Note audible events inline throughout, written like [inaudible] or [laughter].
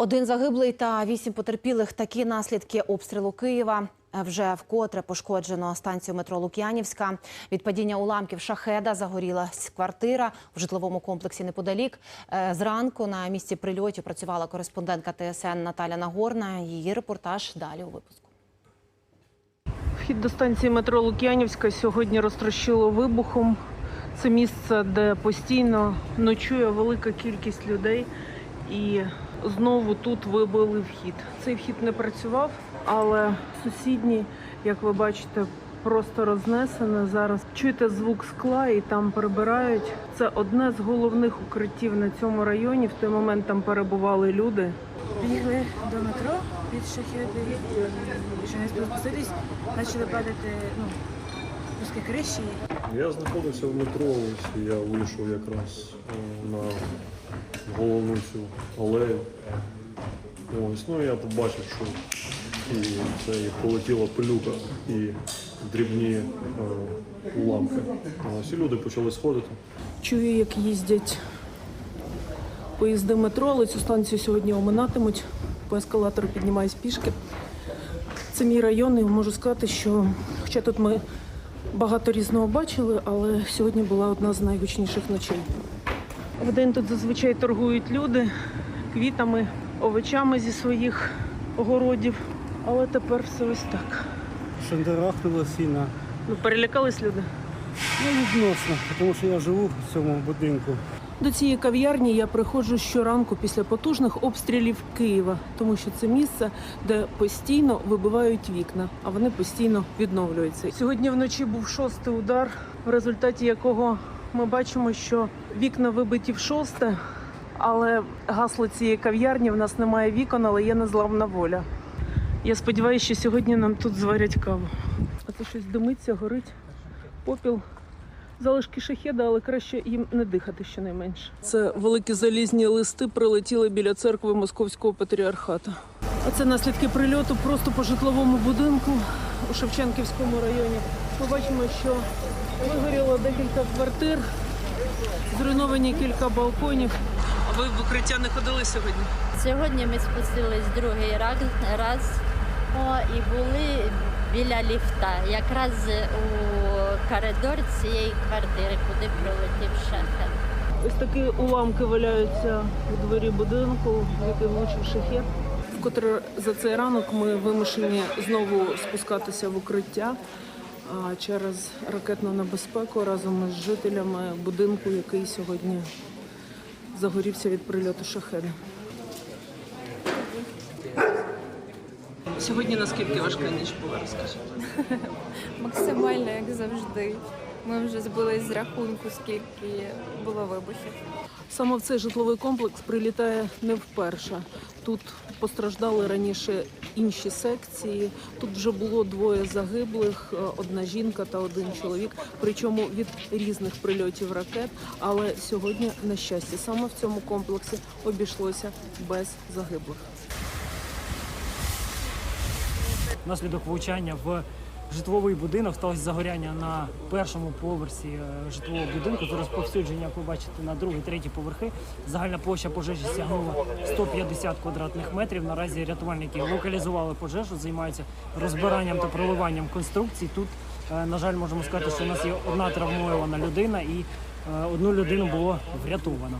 Один загиблий та вісім потерпілих. Такі наслідки обстрілу Києва. Вже вкотре пошкоджено станцію метро Лук'янівська. Від падіння уламків шахеда загорілась квартира в житловому комплексі неподалік. Е, Зранку на місці прильотів працювала кореспондентка ТСН Наталя Нагорна. Її репортаж далі у випуску. Вхід до станції метро Лук'янівська сьогодні розтрощило вибухом. Це місце, де постійно ночує велика кількість людей, і знову тут вибили вхід. Цей вхід не працював, але сусідній, як ви бачите, просто рознесене. Зараз чуєте звук скла і там прибирають. Це одне з головних укриттів на цьому районі. В той момент там перебували люди. Бігли до метро від шахеди, що не спустились, почали падати ну, куски криші. Я знаходився в метро, ось я вийшов якраз е, на головну цю алею. Ось, ну я побачив, що і це і полетіла пилюка і дрібні е, уламки. Ось і люди почали сходити. Чую, як їздять поїзди метро, але цю станцію сьогодні оминатимуть. По ескалатору піднімаюсь пішки. Це мій район, і можу сказати, що хоча тут ми багато різного бачили, але сьогодні була одна з найгучніших ночей. Вдень тут зазвичай торгують люди квітами, овочами зі своїх огородів. Але тепер все ось так. Шандарахнуло сіна. Ну, перелякались люди. Ну, відносно, тому що я живу в цьому будинку. До цієї кав'ярні я приходжу щоранку після потужних обстрілів Києва, тому що це місце, де постійно вибивають вікна, а вони постійно відновлюються. Сьогодні вночі був шостий удар, в результаті якого ми бачимо, що вікна вибиті в шосте, але гасло цієї кав'ярні в нас немає вікон, але є незламна воля. Я сподіваюся, що сьогодні нам тут зварять каву. А це щось димиться, горить, попіл. Залишки шахеда, але краще їм не дихати щонайменше. Це великі залізні листи прилетіли біля церкви Московського патріархату. А це наслідки прильоту просто по житловому будинку у Шевченківському районі. Ми бачимо, що вигоріло декілька квартир, зруйновані кілька балконів. А ви в укриття не ходили сьогодні? Сьогодні ми спустились другий раз, о, і були біля ліфта, якраз у коридор цієї квартири, куди прилетів шахет. Ось такі уламки валяються у дворі будинку, в який влучив шахет. Вкотре за цей ранок ми вимушені знову спускатися в укриття через ракетну небезпеку разом із жителями будинку, який сьогодні загорівся від прильоту шахеда. Сьогодні наскільки важка ніч була, розкажіть? [laughs] Максимально, як завжди. Ми вже збились з рахунку, скільки було вибухів. Саме в цей житловий комплекс прилітає не вперше. Тут постраждали раніше інші секції. Тут вже було двоє загиблих, е, одна жінка та один чоловік, причому від різних прильотів ракет. Але сьогодні, на щастя, саме в цьому комплексі обійшлося без загиблих. Наслідок влучання в житловий будинок сталося загоряння на першому поверсі е, житлового будинку. З розповсюдження, як ви бачите, на другий, третій поверхи. Загальна площа пожежі сягнула 150 квадратних метрів. Наразі рятувальники локалізували пожежу, займаються розбиранням та проливанням конструкцій. Тут, е, на жаль, можемо сказати, що у нас є одна травмована людина і е, одну людину було врятовано.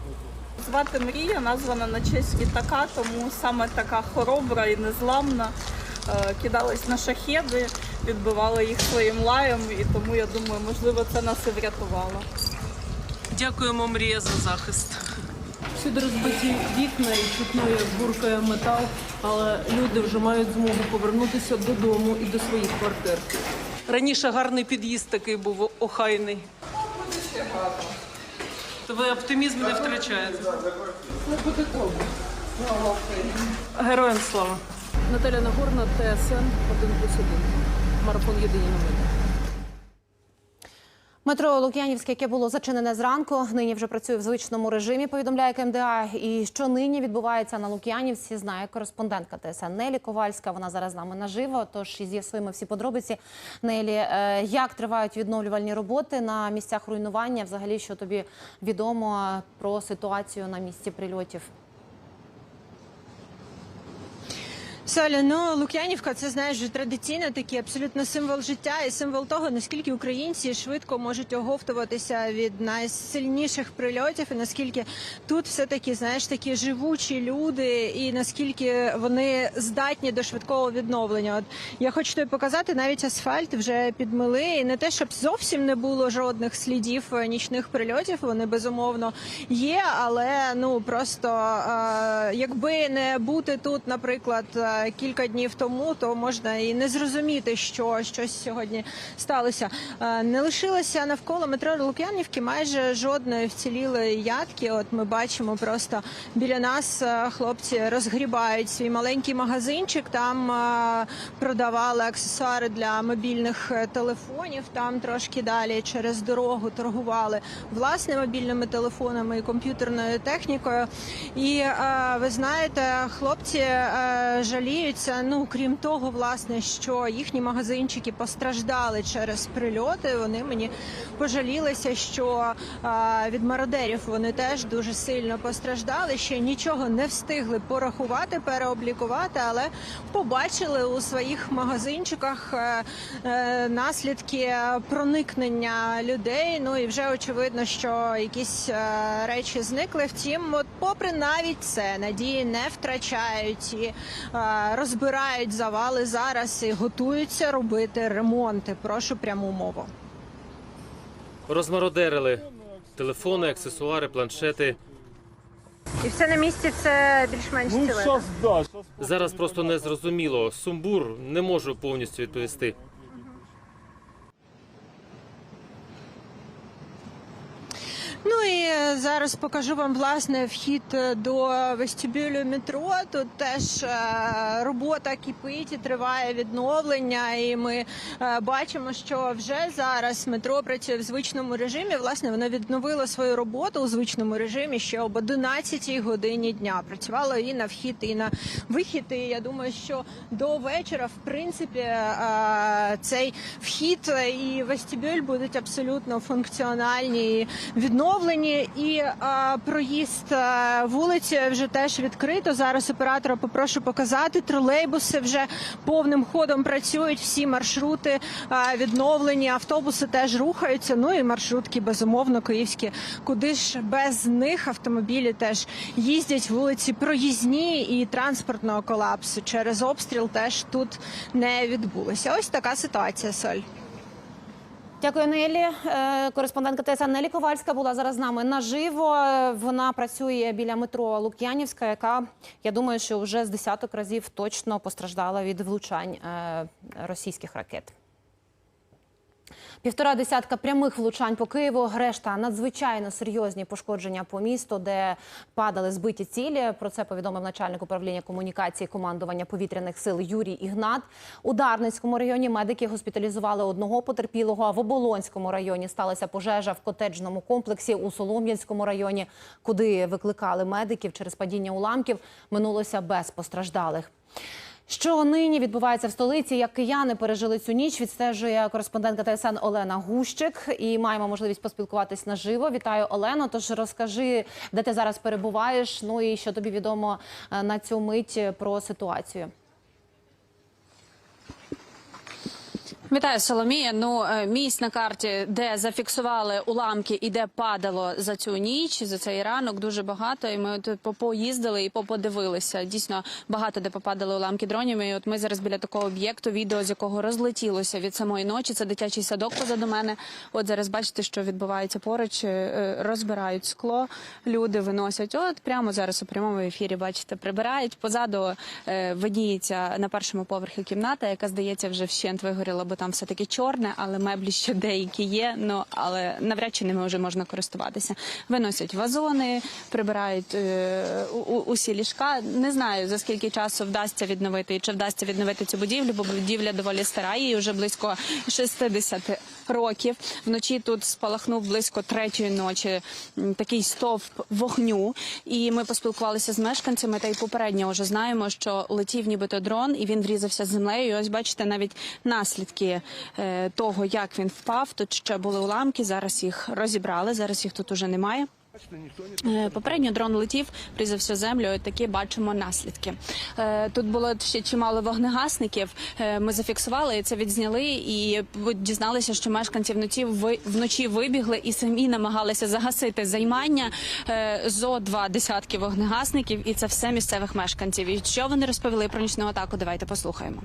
Звати Мрія, названа на честь літака, тому саме така хоробра і незламна. Кидались на шахеди, відбивали їх своїм лаєм, і тому я думаю, можливо, це нас і врятувало. Дякуємо, Мрія, за захист. Всюди розбиті вікна і чутно, як гуркає метал, але люди вже мають змогу повернутися додому і до своїх квартир. Раніше гарний під'їзд такий був охайний. То ви оптимізм не втрачаєте. Героям слава. Наталя Нагорна, ТСН 1+,1. Марафон єдині новини. Метро Лук'янівське, яке було зачинене зранку, нині вже працює в звичному режимі. Повідомляє КМДА. І що нині відбувається на Лук'янівці, знає кореспондентка ТСН Нелі Ковальська. Вона зараз з нами наживо. Тож і з'ясуємо всі подробиці. Нелі, е, як тривають відновлювальні роботи на місцях руйнування? Взагалі, що тобі відомо про ситуацію на місці прильотів? Соля, ну Лук'янівка, це знаєш вже традиційно такий абсолютно символ життя і символ того, наскільки українці швидко можуть оговтуватися від найсильніших прильотів, і наскільки тут все таки знаєш такі живучі люди, і наскільки вони здатні до швидкого відновлення. От я хочу тобі показати, навіть асфальт вже підмили, і не те, щоб зовсім не було жодних слідів нічних прильотів. Вони безумовно є, але ну просто якби не бути тут, наприклад, кілька днів тому, то можна і не зрозуміти, що щось сьогодні сталося. Е, Не лишилося навколо метро Лук'янівки майже жодної вцілілої ядки. От ми бачимо просто біля нас е, хлопці розгрібають свій маленький магазинчик. Там е, продавали аксесуари для мобільних телефонів. Там трошки далі через дорогу торгували власне мобільними телефонами і комп'ютерною технікою. І ви знаєте, хлопці е, жаліються. Ну крім того, власне, що їхні магазинчики постраждали через прильоти. Вони мені пожалілися, що е, від мародерів вони теж дуже сильно постраждали. Ще нічого не встигли порахувати, переоблікувати, але побачили у своїх магазинчиках е, е, наслідки проникнення людей. Ну і вже очевидно, що якісь е, речі зникли. Втім, от попри навіть це надії не втрачають і е, розбирають завали зараз і готуються робити ремонти. Прошу пряму мову. Розмародерили телефони, аксесуари, планшети. І все на місці. Це більш-менш Ну, зараз, да, Зараз просто не зрозуміло. Сумбур не можу повністю відповісти. Ну і е, зараз покажу вам власне вхід е, до вестибюлю метро. Тут теж е, робота кипить і триває відновлення. І ми е, бачимо, що вже зараз метро працює в звичному режимі. Власне, воно відновило свою роботу у звичному режимі ще об 11 годині дня. Працювало і на вхід, і на вихід. І я думаю, що до вечора, в принципі, цей вхід і вестибюль будуть абсолютно функціональні відновлені. І а, проїзд а, вулиці вже теж відкрито. Зараз оператора попрошу показати. Тролейбуси вже повним ходом працюють. Всі маршрути а, відновлені. Автобуси теж рухаються. Ну і маршрутки безумовно київські. Куди ж без них автомобілі теж їздять вулиці проїзні і транспортного колапсу через обстріл теж тут не відбулося. Ось така ситуація. Соль. Дякую, Нелі. Е, Кореспондентка ТСН Нелі Ковальська була зараз з нами наживо. Вона працює біля метро Лук'янівська, яка я думаю, що вже з десяток разів точно постраждала від влучань е, російських ракет. Півтора десятка прямих влучань по Києву. Решта надзвичайно серйозні пошкодження по місту, де падали збиті цілі. Про це повідомив начальник управління комунікації командування повітряних сил Юрій Ігнат. У Дарницькому районі медики госпіталізували одного потерпілого. А в Оболонському районі сталася пожежа в котеджному комплексі у Солом'янському районі, куди викликали медиків через падіння уламків. Минулося без постраждалих. Що нині відбувається в столиці? Як кияни пережили цю ніч? Відстежує кореспондентка ТСН Олена Гущик. І маємо можливість поспілкуватись наживо. Вітаю Олено. Тож розкажи, де ти зараз перебуваєш. Ну і що тобі відомо е, на цю мить про ситуацію. Вітаю, Соломія. Ну, е, місць на карті, де зафіксували уламки і де падало за цю ніч, за цей ранок, дуже багато. І ми тут по- поїздили і поподивилися. Дійсно багато де попадали уламки дронів. І от ми зараз біля такого об'єкту, відео з якого розлетілося від самої ночі. Це дитячий садок позаду мене. От зараз бачите, що відбувається поруч. е, е, Розбирають скло, люди виносять. От прямо зараз у прямому ефірі бачите, прибирають. Позаду видніється на першому поверхі кімната, яка здається вже вщент вигоріла, там все таки чорне, але меблі ще деякі є. Ну але навряд чи ними вже можна користуватися. Виносять вазони, прибирають е, у- усі ліжка. Не знаю за скільки часу вдасться відновити і чи вдасться відновити цю будівлю, бо будівля доволі стара, їй вже близько 60 років. Вночі тут спалахнув близько третьої ночі такий стовп вогню. І ми поспілкувалися з мешканцями. Та й попередньо вже знаємо, що летів нібито дрон, і він врізався з землею. І ось бачите, навіть наслідки е, того, як він впав. Тут ще були уламки. Зараз їх розібрали. Зараз їх тут уже немає. Е, Попередньо дрон летів, призав всю землю. і Такі бачимо наслідки. Е, Тут було ще чимало вогнегасників. Ми зафіксували це, відзняли і дізналися, що мешканці вночі вночі вибігли і самі намагалися загасити займання. Зо два десятки вогнегасників, і це все місцевих мешканців. І що вони розповіли про нічну атаку? Давайте послухаємо.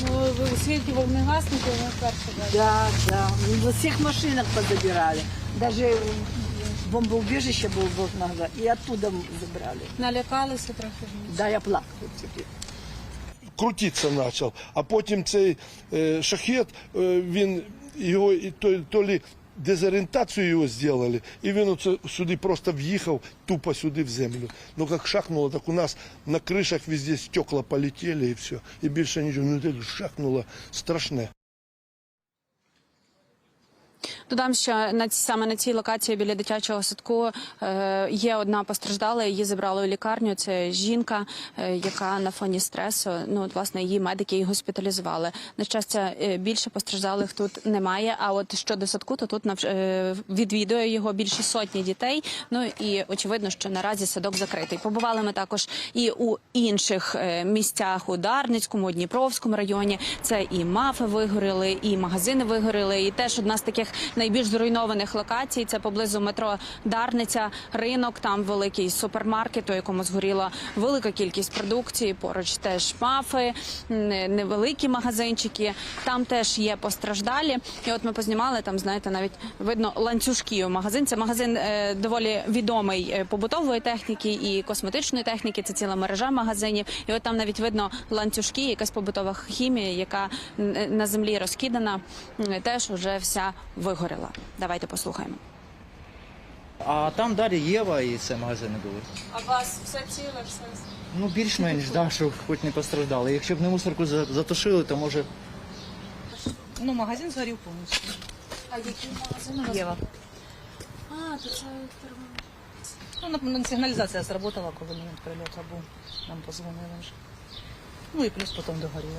Ну, світі вогнегасників ми вперше бачимо. Да, да. В усіх машинах позабирали. Даже бомбоубежище було много, і оттуда забрали. Налякалися трохи. Да, я плакала тоді. крутитися почав. А потім цей е, шахет, е, він його і то, то лі дезорієнтацію його зробили, і він оце сюди просто в'їхав тупо сюди в землю. Ну як шахнуло, так у нас на кришах везде стекла полетіли і все. І більше нічого. Ну так шахнуло страшне. Додам, що на саме на цій локації біля дитячого садку е, є одна постраждала. Її забрали у лікарню. Це жінка, е, яка на фоні стресу. Ну от, власне її медики і госпіталізували. На щастя, е, більше постраждалих тут немає. А от щодо садку, то тут відвідує його більше сотні дітей. Ну і очевидно, що наразі садок закритий. Побували ми також і у інших місцях у Дарницькому, Дніпровському районі. Це і мафи вигоріли, і магазини вигоріли. І теж одна з таких найбільш зруйнованих локацій. Це поблизу метро Дарниця, ринок. Там великий супермаркет, у якому згоріла велика кількість продукції. Поруч теж мафи, невеликі магазинчики. Там теж є постраждалі. І от ми познімали там, знаєте, навіть видно ланцюжки у магазин. Це магазин е, доволі відомий е, побутової техніки і косметичної техніки. Це ціла мережа магазинів. І от там навіть видно ланцюжки, якась побутова хімія, яка на землі розкидана, теж уже вся вигоріла. Давайте послухаємо. А там далі Єва і це магазини були. А вас все ціле, все. Ну більш-менш, да, що хоч не постраждали. Якщо б не мусорку затушили, то може. Ну, магазин згорів повністю. А який магазин у вас? Єва. А, то це Ну, на- на- сигналізація сработала, коли момент прильоту був. Нам позвонили вже. Ну і плюс потім догоріло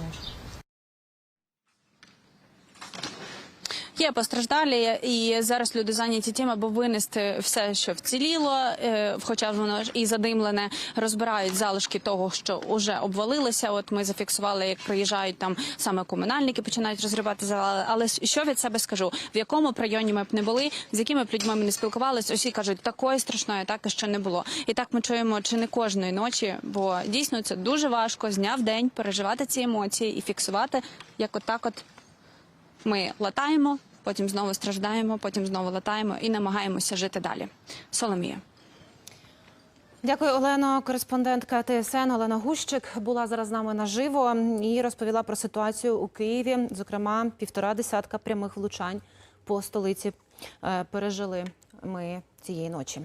Є постраждалі, і зараз люди зайняті тим, аби винести все, що вціліло, е, хоча ж воно ж і задимлене, розбирають залишки того, що вже обвалилося. От ми зафіксували, як приїжджають там саме комунальники, починають розривати завали. Але що від себе скажу? В якому районі ми б не були, з якими б людьми ми не спілкувалися, усі кажуть, такої страшної атаки ще не було. І так ми чуємо чи не кожної ночі, бо дійсно це дуже важко з дня в день переживати ці емоції і фіксувати, як отак, от ми латаємо, потім знову страждаємо, потім знову латаємо і намагаємося жити далі. Соломія. Дякую, Олено. Кореспондентка ТСН Олена Гущик була зараз з нами наживо і розповіла про ситуацію у Києві. Зокрема, півтора десятка прямих влучань по столиці е, пережили ми цієї ночі.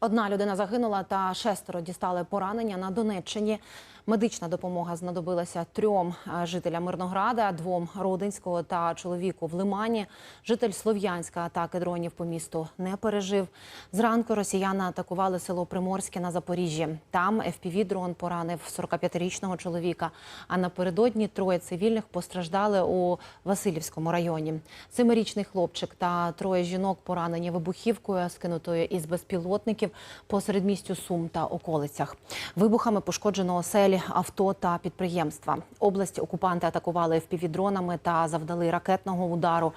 Одна людина загинула та шестеро дістали поранення на Донеччині. Медична допомога знадобилася трьом е, жителям Мирнограда, двом Родинського та чоловіку в Лимані. Житель Слов'янська атаки дронів по місту не пережив. Зранку росіяни атакували село Приморське на Запоріжжі. Там FPV-дрон поранив 45-річного чоловіка. А напередодні троє цивільних постраждали у Васильівському районі. Семирічний хлопчик та троє жінок поранені вибухівкою, скинутою із безпілотників по середмістю Сум та околицях. Вибухами пошкоджено оселі, авто та підприємства. Область окупанти атакували впівдронами та завдали ракетного удару.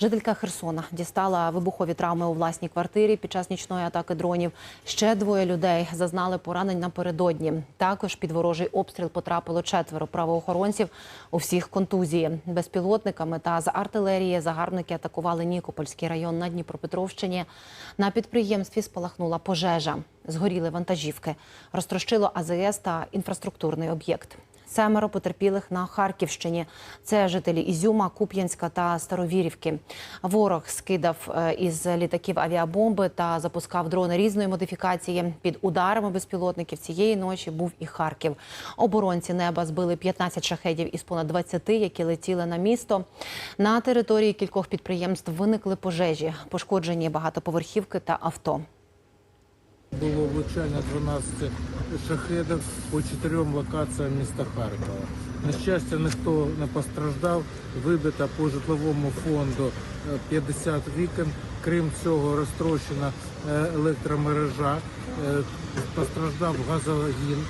Жителька Херсона дістала вибухові травми у власній квартирі під час нічної атаки дронів. Ще двоє людей зазнали поранень напередодні. Також під ворожий обстріл потрапило четверо правоохоронців. У всіх контузії безпілотниками та з артилерії загарбники атакували Нікопольський район на Дніпропетровщині. На підприємстві спалахнула пожежа. Згоріли вантажівки, розтрощило АЗС та інфраструктурний об'єкт. Семеро потерпілих на Харківщині. Це жителі Ізюма, Куп'янська та Старовірівки. Ворог скидав е, із літаків авіабомби та запускав дрони різної модифікації. Під ударами безпілотників цієї ночі був і Харків. Оборонці неба збили 15 шахедів із понад 20, які летіли на місто. На території кількох підприємств виникли пожежі, пошкоджені багатоповерхівки та авто. Було влучання 12 шахедів по чотирьом локаціям міста Харкова. На щастя, ніхто не постраждав. Вибито по житловому фонду е, 50 вікон. Крім цього, розтрощена е, електромережа, е, постраждав газогін.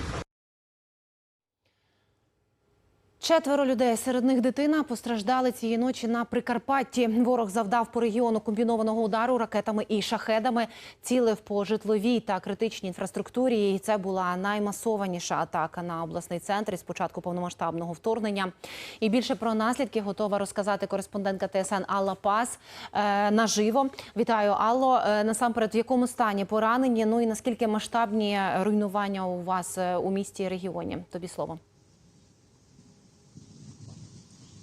Четверо людей, серед них дитина, постраждали цієї ночі на Прикарпатті. Ворог завдав по регіону комбінованого удару ракетами і шахедами, цілив по житловій та критичній інфраструктурі. І це була наймасованіша атака на обласний центр із початку повномасштабного вторгнення. І більше про наслідки готова розказати кореспондентка ТСН Алла Пас е, наживо. Вітаю, Алло. Е, насамперед, в якому стані поранені? Ну і наскільки масштабні руйнування у вас е, у місті і регіоні? Тобі слово.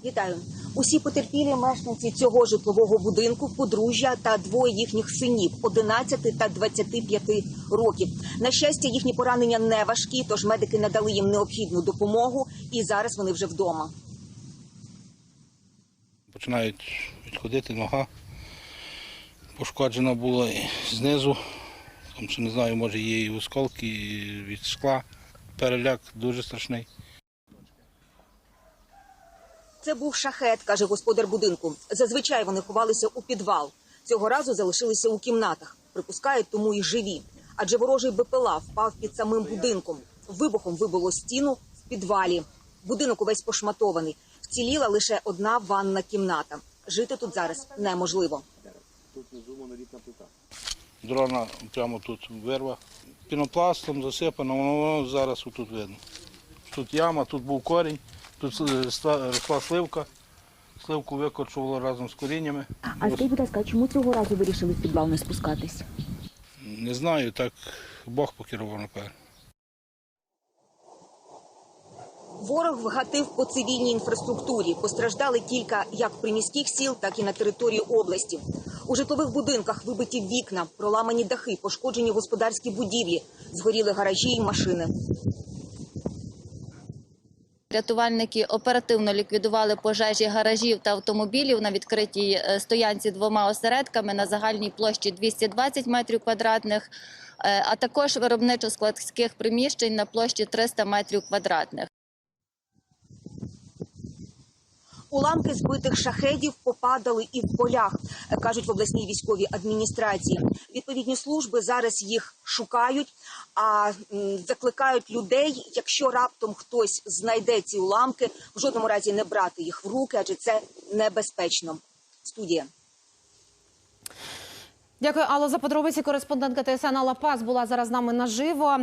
Вітаю. Усі потерпілі мешканці цього житлового будинку, подружжя та двоє їхніх синів 11 та 25 років. На щастя, їхні поранення не важкі, тож медики надали їм необхідну допомогу, і зараз вони вже вдома. Починають відходити нога. Пошкоджена була знизу. Там ще не знаю, може є і осколки від скла. Переляк дуже страшний. Це був шахет, каже господар будинку. Зазвичай вони ховалися у підвал. Цього разу залишилися у кімнатах. Припускають, тому і живі. Адже ворожий БПЛА впав під самим будинком. Вибухом вибило стіну в підвалі. Будинок увесь пошматований. Вціліла лише одна ванна кімната. Жити тут зараз неможливо. Дрона прямо тут вирва. Пінопластом засипано, воно зараз тут видно. Тут яма, тут був корінь, тут е, росла росла сливка. Сливку викорчувало разом з коріннями. А скажіть, будь ласка, чому цього разу вирішили в підвал не спускатись? Не знаю, так Бог покерував, напевно. Ворог вгатив по цивільній інфраструктурі. Постраждали кілька як приміських сіл, так і на території області. У житлових будинках вибиті вікна, проламані дахи, пошкоджені господарські будівлі, згоріли гаражі і машини. Рятувальники оперативно ліквідували пожежі гаражів та автомобілів на відкритій е, стоянці двома осередками на загальній площі 220 метрів квадратних, е, а також виробничо-складських приміщень на площі 300 метрів квадратних. Уламки збитих шахедів попадали і в полях, кажуть в обласній військовій адміністрації. Відповідні служби зараз їх шукають, а закликають людей, якщо раптом хтось знайде ці уламки, в жодному разі не брати їх в руки, адже це небезпечно. Студія. Дякую, Алло, за подробиці. Кореспондентка ТСН Алла Пас була зараз з нами наживо.